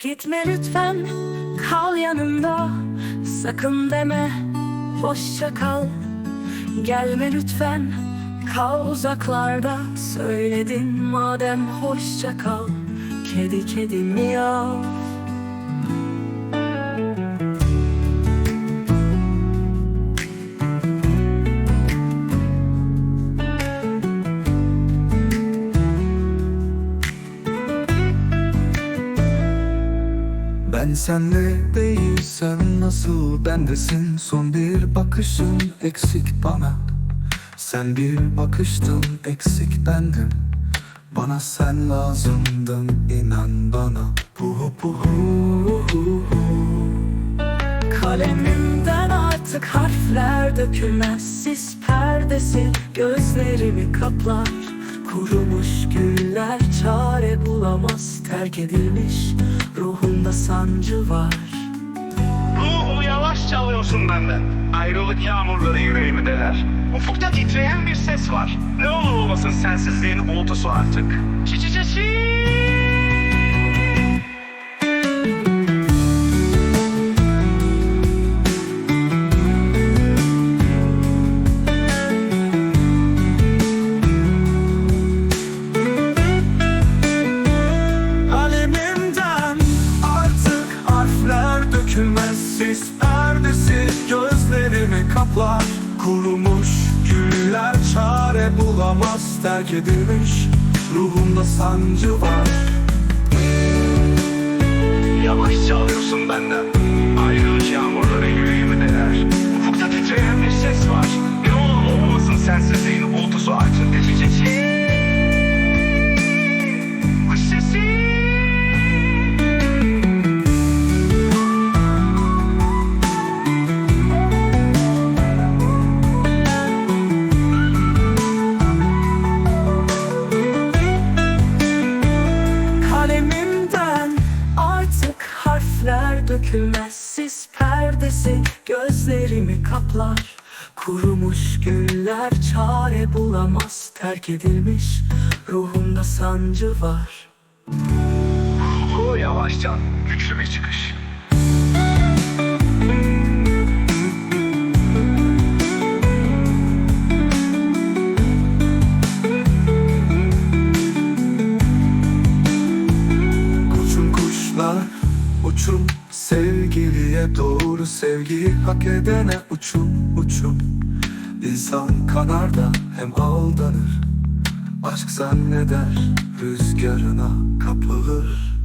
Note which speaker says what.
Speaker 1: Gitme lütfen kal yanımda. Sakın deme hoşça kal. Gelme lütfen kal uzaklarda. Söyledin madem hoşça kal. Kedi kedi miyav
Speaker 2: Ben senle değilsem nasıl bendesin? Son bir bakışın eksik bana. Sen bir bakıştın eksik bendim Bana sen lazımdın inan bana. Puhu puhu
Speaker 1: Kalemimden artık harfler dökülmez. Sis perdesi gözlerimi kaplar Kurumuş güller çare bulamaz Terk edilmiş ruhumda sancı var.
Speaker 3: Ruhumu yavaş çalıyorsun benden. Ayrılık yağmurları yüreğimi deler. Ufukta titreyen bir ses var. Ne olur olmasın sensizliğin uğultusu artık. Çi çi
Speaker 2: kaplar Kurumuş güller çare bulamaz Terk edilmiş ruhumda sancı var.
Speaker 3: Yavaş çalıyorsun benden
Speaker 1: harfler dökülmez Sis perdesi gözlerimi kaplar. Kurumuş güller çare bulamaz. Terk edilmiş ruhumda sancı var.
Speaker 3: Bu yavaşça güçlü bir çıkış.
Speaker 2: Uçun kuşlar uçun Sevgiliye doğru sevgiyi hak edene uçun uçun İnsan kanar da hem aldanır. Aşk zanneder rüzgarına kapılır